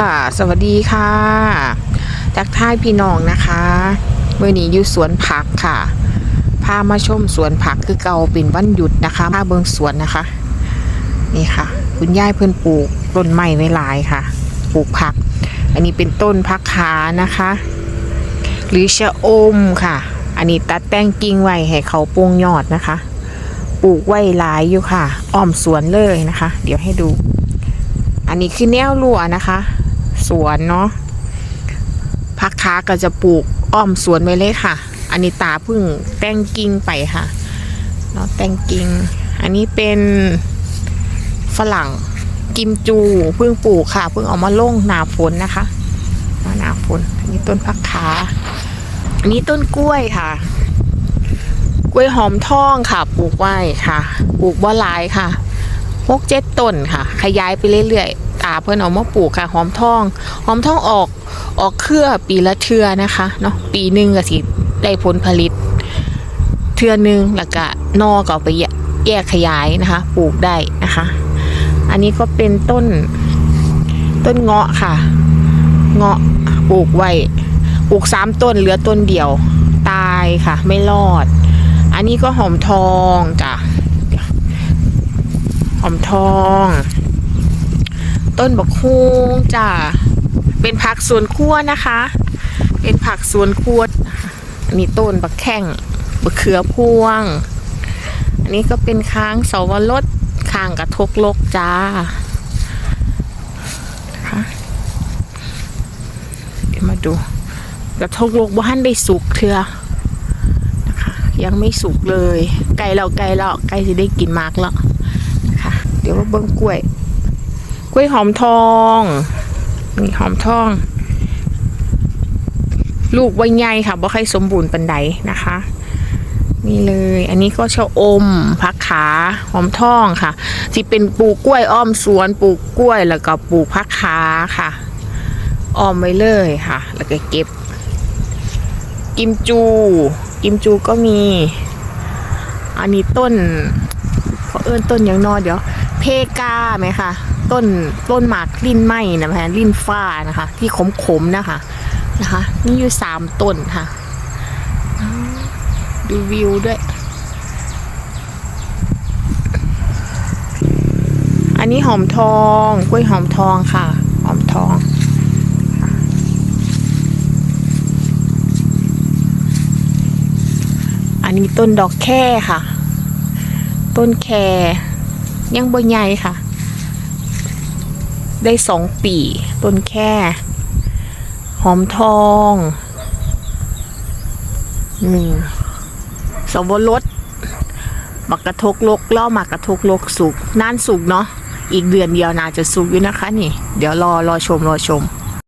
ค่ะสวัสดีค่ะทักท่ายพี่น้องนะคะเมื่อนี้อยู่สวนผักค่ะ พามาชมสวนผักคือเก่าเป็นวันหยุดนะคะพาเบิงสวนนะคะ นี่ค่ะ คุณย่ายเพิ่อนปลูกต้นไม้ไว้หลายค่ะ ปลูกผัก อันนี้เป็นต้นผักขานะคะ หรือชะอมค่ะ อันนี้ตัดแต่งกิ่งไว้ให้เขาโปงยอดนะคะ ปลูกไว้หลายอยู่ค่ะอ้อมสวนเลยนะคะ เดี๋ยวให้ดู อันนี้คือแนวรั้วนะคะ สวนเนาะพักค้าก็จะปลูกอ้อมสวนไว้เลยค่ะ อันนี้ตาพึ่งแต่งกิ่งไปค่ะเนาะแต่งกิ่งอันนี้เป็นฝรั่งกิมจูเพิ่งปลูกค่ะเพิ่งเอามาล่งหนาฝนนะคะหนาฝนอันนี้ต้นพักขาอันนี้ต้นกล้วยค่ะ กล้วยหอมทองค่ะปลูกไว้ค่ะปลูกบ่หลายค่ะหกเจ็ดต้นค่ะ ขยายไปเรื่อยๆ ตาเพิ่อนเอามาปลูกค่ะ หอมทอง หอมทองออกออกเครือปีละเทือนะคะเนาะปีหนึ่งก็สิได้ผลผลิต เทือหนึ่งแล้วก็นอก็เอาไปแยกขยายนะคะ ปลูกได้นะคะ อันนี้ก็เป็นต้นต้นเงาะค่ะ เงาะปลูกไว้ปลูกสามต้นเหลือต้นเดียวตายค่ะ ไม่รอด อันนี้ก็หอมทองจ้ะหอมทอง ต้นบักฮุงจ้ะเป็นผักสวนครัวนะคะ เป็นผักสวนครัวอันนี้ต้นบักแข้งบักเขือพวง อันนี้ก็เป็นค้างเสาวรสค้างกระทกลกจ้านะคะเดี๋ยวมาดูกระทกลกบ้านได้สุกเถื่อนะคะยังไม่สุกเลย ไก่เราไก่เราไก่จะได้กินมากแล้วค่ะเดี๋ยวมาเบิ้งกล้วย กล้วยหอมทองนี่หอมทอง ลูกใบใหญ่ค่ะบ่ค่อยสมบูรณ์ปันใดนะคะนี่เลย อันนี้ก็ชะอมผักขาหอมทองค่ะ ที่เป็นปลูกกล้วยอ้อมสวนปลูกกล้วยแล้วก็ปลูกผักขาค่ะ อ้อมไว้เลยค่ะ แล้วก็เก็บ กิมจู กิมจูก็มี อันนี้ต้นเขาเอิ้นต้นหยังนอเดี๋ยว เพกาไหมคะ ต้นต้นหมากลิ้นไหมนะคะลิ้นฟ้านะคะ ที่ขมๆนะคะนะคะ นี่อยู่สามต้นค่ะ ดูวิวด้วย อันนี้หอมทองกล้วยหอมทองค่ะ หอมทองอันนี้ต้นดอกแค่ค่ะ ต้นแคยังบ่ใหญ่ค่ะ ได้สองปีต้นแค่ หอมทองหนึ่งสวรสหมักกระทกลกล่อหมักกระทกลกสุกน่านสุกเนาะอีกเดือนเดียวน่าจะสุกอยู่นะคะนี่ เดี๋ยวรอรอชมรอชม